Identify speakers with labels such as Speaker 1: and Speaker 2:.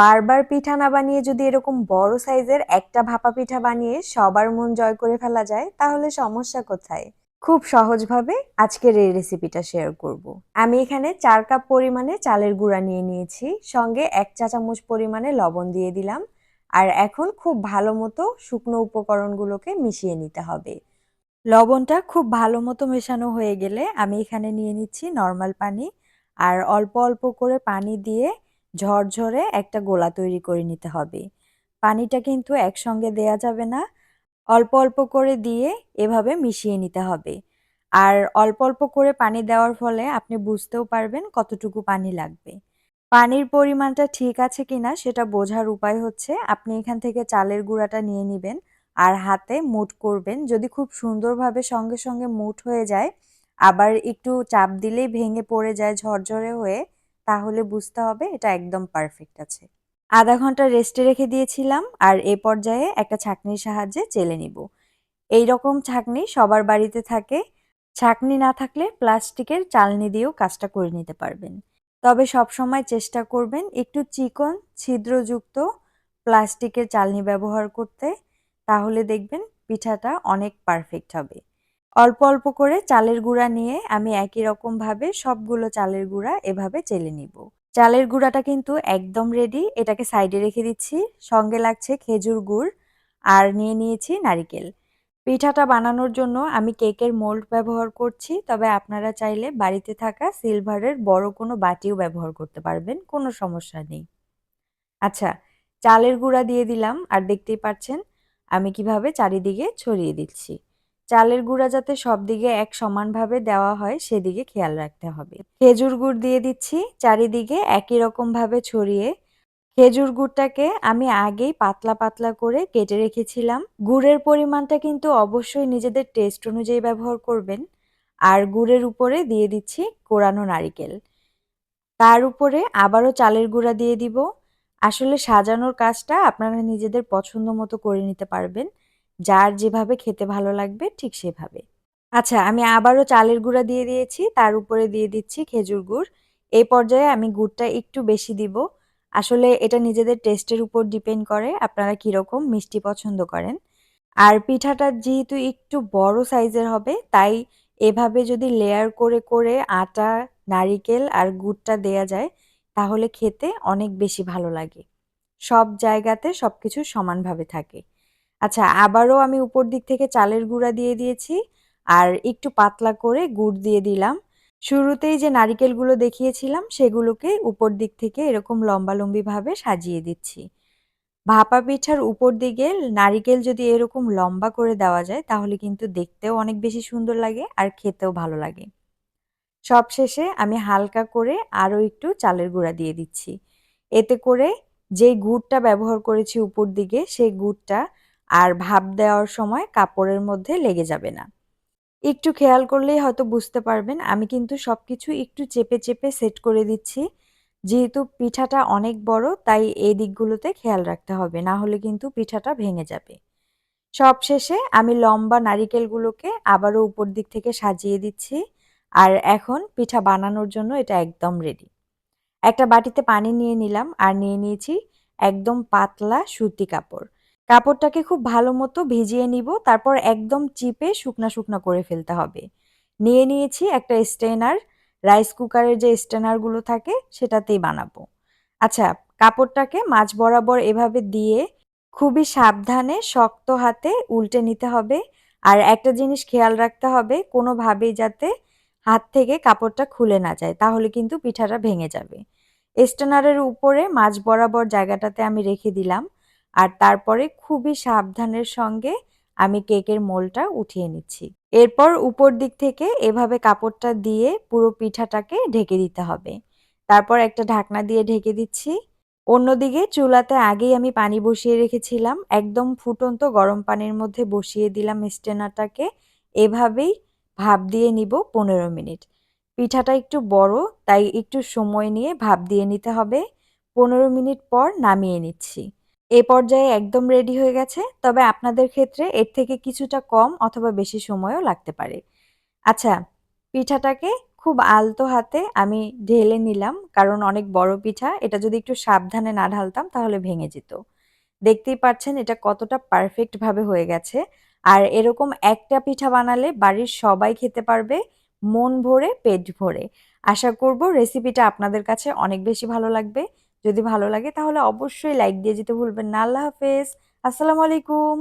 Speaker 1: বারবার পিঠা না বানিয়ে যদি এরকম বড় সাইজের একটা ভাপা পিঠা বানিয়ে সবার মন জয় করে ফেলা যায়, তাহলে সমস্যা কোথায় খুব সহজভাবে আজকের এই রেসিপিটা শেয়ার করব। আমি এখানে চার কাপ পরিমাণে চালের গুঁড়া নিয়ে নিয়েছি, সঙ্গে এক চা চামচ পরিমাণে লবণ দিয়ে দিলাম, আর এখন খুব ভালো মতো শুকনো উপকরণগুলোকে মিশিয়ে নিতে হবে লবণটা খুব ভালো মতো মেশানো হয়ে গেলে আমি এখানে নিয়ে নিচ্ছি নর্মাল পানি, আর অল্প অল্প করে পানি দিয়ে ঝরঝরে একটা গোলা তৈরি করে নিতে হবে। পানিটা কিন্তু একসঙ্গে দেয়া যাবে না। অল্প অল্প করে দিয়ে এভাবে মিশিয়ে নিতে হবে। আর অল্প অল্প করে পানি দেওয়ার ফলে আপনি বুঝতেও পারবেন কতটুকু পানি লাগবে। পানির পরিমাণটা ঠিক আছে কিনা সেটা বোঝার উপায় হচ্ছে আপনি এখান থেকে চালের গুঁড়াটা নিয়ে নেবেন আর হাতে মুট করবেন। যদি খুব সুন্দরভাবে সঙ্গে সঙ্গে মুট হয়ে যায়, আবার একটু চাপ দিলেই ভেঙে পড়ে যায় ঝরঝরে হয়ে তাহলে বুঝতে হবে এটা একদম পারফেক্ট আছে। আধা ঘণ্টা রেস্টে রেখে দিয়েছিলাম আর এ পর্যায়ে একটা ছাঁকনির সাহায্যে চেলে নিব। এই রকম ছাঁকনি সবার বাড়িতে থাকে। ছাঁকনি না থাকলে প্লাস্টিকের চালনি দিয়েও কাজটা করে নিতে পারবেন। তবে সবসময় চেষ্টা করবেন একটু চিকন, ছিদ্রযুক্ত প্লাস্টিকের চালনি ব্যবহার করতে। তাহলে দেখবেন পিঠাটা অনেক পারফেক্ট হবে। অল্প অল্প করে চালের গুঁড়া নিয়ে আমি একই রকমভাবে সবগুলো চালের গুঁড়া এভাবে চেলে নিব। চালের গুঁড়াটা কিন্তু একদম রেডি এটাকে সাইডে রেখে দিচ্ছি। সঙ্গে লাগছে খেজুর গুড় আর নিয়ে নিয়েছি নারিকেল। পিঠাটা বানানোর জন্য আমি কেকের মোল্ড ব্যবহার করছি, তবে আপনারা চাইলে বাড়িতে থাকা সিলভারের বড় কোনো বাটিও ব্যবহার করতে পারবেন, কোনো সমস্যা নেই। আচ্ছা চালের গুঁড়া দিয়ে দিলাম আর দেখতেই পাচ্ছেন আমি কীভাবে চারিদিকে ছড়িয়ে দিচ্ছি। চালের গুঁড়া যাতে সব দিকে এক সমানভাবে দেওয়া হয়, সেদিকে খেয়াল রাখতে হবে। খেজুর গুড় দিয়ে দিচ্ছি, চারিদিকে একই রকমভাবে ছড়িয়ে। খেজুর গুড়টাকে আমি আগেই পাতলা পাতলা করে কেটে রেখেছিলাম। গুড়ের পরিমাণটা কিন্তু অবশ্যই নিজেদের টেস্ট অনুযায়ী ব্যবহার করবেন। আর গুড়ের উপরে দিয়ে দিচ্ছি কোরানো নারিকেল। তার উপরে আবারও চালের গুঁড়া দিয়ে দিব। আসলে সাজানোর কাজটা আপনারা নিজেদের পছন্দ মতো করে নিতে পারবেন। যার যেভাবে খেতে ভালো লাগবে ঠিক সেভাবে। আচ্ছা আমি আবারও চালের গুঁড়া দিয়ে দিয়েছি, তার উপরে দিয়ে দিচ্ছি খেজুর গুড়। এই পর্যায়ে আমি গুড়টা একটু বেশি দিব। আসলে এটা নিজেদের টেস্টের উপর ডিপেন্ড করে আপনারা কীরকম মিষ্টি পছন্দ করেন। আর পিঠাটা যেহেতু একটু বড় সাইজের হবে, তাই এভাবে যদি লেয়ার করে করে আটা, নারিকেল আর গুড়টা দেয়া যায়, তাহলে খেতে অনেক বেশি ভালো লাগে। সব জায়গাতে সব কিছু সমানভাবে থাকে। আচ্ছা আবারও আমি উপর দিক থেকে চালের গুঁড়া দিয়ে দিয়েছি আর একটু পাতলা করে গুড় দিয়ে দিলাম। শুরুতেই যে নারিকেলগুলো দেখিয়েছিলাম সেগুলোকে উপর দিক থেকে এরকম লম্বালম্বিভাবে সাজিয়ে দিচ্ছি। ভাপা পিঠার উপর দিকে নারিকেল যদি এরকম লম্বা করে দেওয়া যায় তাহলে কিন্তু দেখতেও অনেক বেশি সুন্দর লাগে আর খেতেও ভালো লাগে। সব শেষে আমি হালকা করে আরও একটু চালের গুঁড়া দিয়ে দিচ্ছি। এতে করে যেই গুড়টা ব্যবহার করেছি উপর দিকে সেই গুড়টা আর ভাপ দেওয়ার সময় কাপড়ের মধ্যে লেগে যাবে না। একটু খেয়াল করলেই হয়তো বুঝতে পারবেন, আমি কিন্তু সব কিছু একটু চেপে চেপে সেট করে দিচ্ছি। যেহেতু পিঠাটা অনেক বড়, তাই এই দিকগুলোতে খেয়াল রাখতে হবে, না হলে কিন্তু পিঠাটা ভেঙে যাবে। সব শেষে আমি লম্বা নারিকেলগুলোকে আবারও উপর দিক থেকে সাজিয়ে দিচ্ছি, আর এখন পিঠা বানানোর জন্য এটা একদম রেডি একটা বাটিতে পানি নিয়ে নিলাম, আর নিয়ে নিয়েছি একদম পাতলা সুতি কাপড়। কাপড়টাকে খুব ভালো মতো ভিজিয়ে নিব, তারপর একদম চিপে শুকনা শুকনা করে ফেলতে হবে। নিয়ে নিয়েছি একটা স্টেনার রাইস কুকারের যে স্টেনারগুলো থাকে সেটাতেই বানাবো। আচ্ছা কাপড়টাকে মাছ বরাবর এভাবে দিয়ে খুবই সাবধানে শক্ত হাতে উল্টে নিতে হবে। আর একটা জিনিস খেয়াল রাখতে হবে, কোনোভাবেই যাতে হাত থেকে কাপড়টা খুলে না যায়, তাহলে কিন্তু পিঠাটা ভেঙে যাবে। স্টেনারের উপরে মাছ বরাবর জায়গাটাতে আমি রেখে দিলাম। আর তারপরে খুবই সাবধানের সঙ্গে আমি কেকের মোলটা উঠিয়ে নিচ্ছি। এরপর উপর দিক থেকে এভাবে কাপড়টা দিয়ে পুরো পিঠাটাকে ঢেকে দিতে হবে। তারপর একটা ঢাকনা দিয়ে ঢেকে দিচ্ছি। অন্যদিকে চুলাতে আগেই আমি পানি বসিয়ে রেখেছিলাম। একদম ফুটন্ত গরম পানির মধ্যে বসিয়ে দিলাম স্টেনারটাকে। এভাবেই ভাপ দিয়ে নিব পনেরো মিনিট। পিঠাটা একটু বড়, তাই একটু সময় নিয়ে ভাপ দিয়ে নিতে হবে। পনেরো মিনিট পর নামিয়ে নিচ্ছি। এ পর্যায়ে একদম রেডি হয়ে গেছে। তবে আপনাদের ক্ষেত্রে এর থেকে কিছুটা কম অথবা বেশি সময়ও লাগতে পারে। আচ্ছা পিঠাটাকে খুব আলতো হাতে আমি ঢেলে নিলাম, কারণ অনেক বড় পিঠা, এটা যদি একটু সাবধানে না ঢালতাম তাহলে ভেঙে যেত। দেখতেই পাচ্ছেন এটা কতটা পারফেক্ট ভাবে হয়ে গেছে। আর এরকম একটা পিঠা বানালে বাড়ির সবাই খেতে পারবে, মন ভরে, পেট ভরে। আশা করব রেসিপিটা আপনাদের কাছে অনেক বেশি ভালো লাগবে। যদি ভালো লাগে তাহলে অবশ্যই লাইক দিয়ে যেতে ভুলবেন না। আল্লাহ হাফেজ। আসসালামু আলাইকুম।